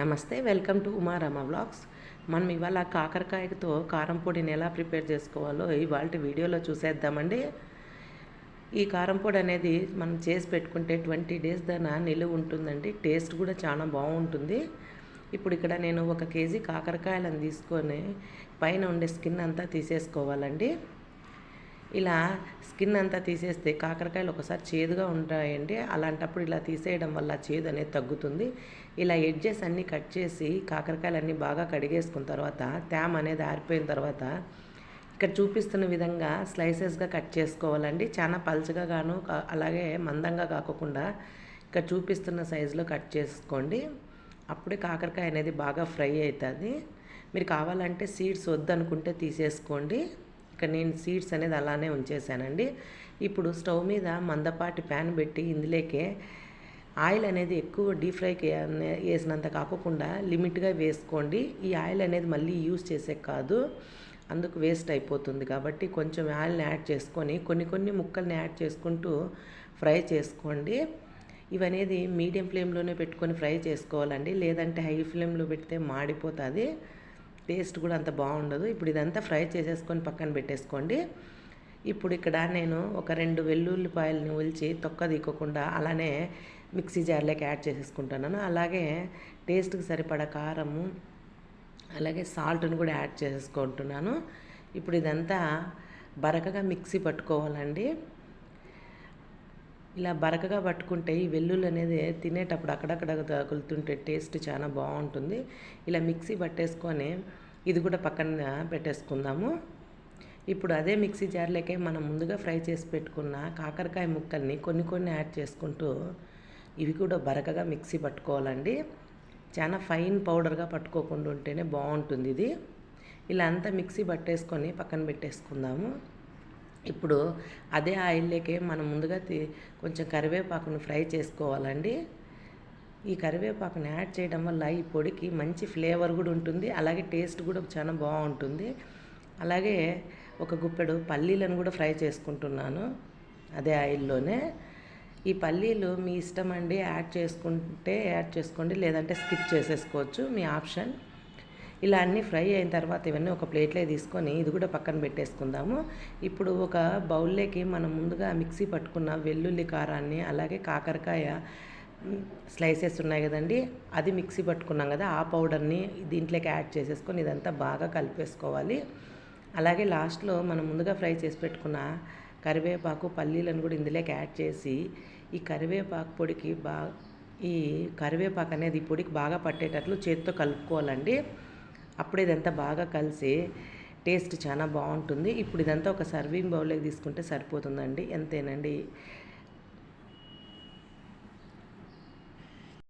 నమస్తే welcome to ఉమారామ vlogs. మనం ఇవాళ కాకరకాయతో కారం పొడిని ఎలా ప్రిపేర్ చేసుకోవాలో ఇవాళ వీడియోలో చూసేద్దామండి. ఈ కారం పొడి అనేది మనం చేసి పెట్టుకుంటే ట్వంటీ డేస్ దాని నిలువ ఉంటుందండి. టేస్ట్ కూడా చాలా బాగుంటుంది. ఇప్పుడు ఇక్కడ నేను ఒక కేజీ కాకరకాయలను తీసుకొని పైన ఉండే స్కిన్ అంతా తీసేసుకోవాలండి. ఇలా స్కిన్ అంతా తీసేస్తే కాకరకాయలు ఒకసారి చేదుగా ఉంటాయండి అలాంటప్పుడు ఇలా తీసేయడం వల్ల చేదు అనేది తగ్గుతుంది. ఇలా ఎడ్జెస్ అన్నీ కట్ చేసి కాకరకాయలు అన్నీ బాగా కడిగేసుకున్న తర్వాత తేమ అనేది ఆరిపోయిన తర్వాత ఇక్కడ చూపిస్తున్న విధంగా స్లైసెస్గా కట్ చేసుకోవాలండి. చాలా పల్చగా గాను అలాగే మందంగా కాకుండా ఇక్కడ చూపిస్తున్న సైజులో కట్ చేసుకోండి. అప్పుడే కాకరకాయ అనేది బాగా ఫ్రై అవుతుంది. మీరు కావాలంటే సీడ్స్ వద్దనుకుంటే తీసేసుకోండి. ఇక్కడ నేను సీడ్స్ అనేది అలానే ఉంచేసానండి ఇప్పుడు స్టవ్ మీద మందపాటి ప్యాన్ పెట్టి ఇందులోకే ఆయిల్ అనేది ఎక్కువ డీప్ ఫ్రైకి వేసినంత కాకుండా లిమిట్గా వేసుకోండి. ఈ ఆయిల్ అనేది మళ్ళీ యూస్ చేసే కాదు. అందుకు వేస్ట్ అయిపోతుంది కాబట్టి కొంచెం ఆయిల్ని యాడ్ చేసుకొని కొన్ని కొన్ని ముక్కల్ని యాడ్ చేసుకుంటూ ఫ్రై చేసుకోండి. ఇవనేది మీడియం ఫ్లేమ్లోనే పెట్టుకొని ఫ్రై చేసుకోవాలండి. లేదంటే హై ఫ్లేమ్లో పెడితే మాడిపోతుంది. టేస్ట్ కూడా అంత బాగుండదు. ఇప్పుడు ఇదంతా ఫ్రై చేసేసుకొని పక్కన పెట్టేసుకోండి. ఇప్పుడు ఇక్కడ నేను ఒక రెండు వెల్లుల్లిపాయలని ఉల్చి తొక్క తీకోకుండా అలానే మిక్సీ జార్లోకి యాడ్ చేసేసుకుంటున్నాను అలాగే టేస్ట్కి సరిపడా కారము అలాగే సాల్ట్ని కూడా యాడ్ చేసుకుంటున్నాను ఇప్పుడు ఇదంతా బరకగా మిక్సీ పట్టుకోవాలండి. ఇలా బరకగా పట్టుకుంటే ఈ వెల్లుల్లి అనేది తినేటప్పుడు అక్కడక్కడ తగులుతుంటే టేస్ట్ చాలా బాగుంటుంది. ఇలా మిక్సీ పట్టేసుకొని ఇది కూడా పక్కన పెట్టేసుకుందాము. ఇప్పుడు అదే మిక్సీ జార్లోకే మనం ముందుగా ఫ్రై చేసి పెట్టుకున్న కాకరకాయ ముక్కల్ని కొన్ని కొన్ని యాడ్ చేసుకుంటూ ఇవి కూడా బరకగా మిక్సీ పట్టుకోవాలండి. చాలా ఫైన్ పౌడర్గా పట్టుకోకుండా ఉంటేనే బాగుంటుంది ఇది. ఇలా అంతా మిక్సీ పట్టేసుకొని పక్కన పెట్టేసుకుందాము. ఇప్పుడు అదే ఆయిల్లోకే మనం ముందుగా తీ- కొంచెం కరివేపాకును ఫ్రై చేసుకోవాలండి. ఈ కరివేపాకుని యాడ్ చేయడం వల్ల ఈ పొడికి మంచి ఫ్లేవర్ కూడా ఉంటుంది అలాగే టేస్ట్ కూడా చాలా బాగుంటుంది. అలాగే ఒక గుప్పెడు పల్లీలను కూడా ఫ్రై చేసుకుంటున్నాను అదే ఆయిల్లోనే. ఈ పల్లీలు మీ ఇష్టం అండి యాడ్ చేసుకుంటే యాడ్ చేసుకోండి లేదంటే స్కిప్ చేసేసుకోవచ్చు మీ ఆప్షన్. ఇలా అన్నీ ఫ్రై అయిన తర్వాత ఇవన్నీ ఒక ప్లేట్లో తీసుకొని ఇది కూడా పక్కన పెట్టేసుకుందాము. ఇప్పుడు ఒక బౌల్లోకి మనం ముందుగా మిక్సీ పట్టుకున్న వెల్లుల్లి కారాన్ని అలాగే కాకరకాయ స్లైసెస్ ఉన్నాయి కదండి అది మిక్సీ పట్టుకున్నాం కదా ఆ పౌడర్ని దీంట్లోకి యాడ్ చేసేసుకొని ఇదంతా బాగా కలిపేసుకోవాలి. అలాగే లాస్ట్లో మనం ముందుగా ఫ్రై చేసి పెట్టుకున్న కరివేపాకు పల్లీలను కూడా ఇందులోకి యాడ్ చేసి ఈ కరివేపాకు పొడికి బాగా ఈ కరివేపాకు అనేది ఈ పొడికి బాగా పట్టేటట్లు చేతితో కలుపుకోవాలండి. అప్పుడు ఇదంతా బాగా కలిసి టేస్ట్ చాలా బాగుంటుంది. ఇప్పుడు ఇదంతా ఒక సర్వింగ్ బౌల్లోకి తీసుకుంటే సరిపోతుందండి. ఎంతేనండి?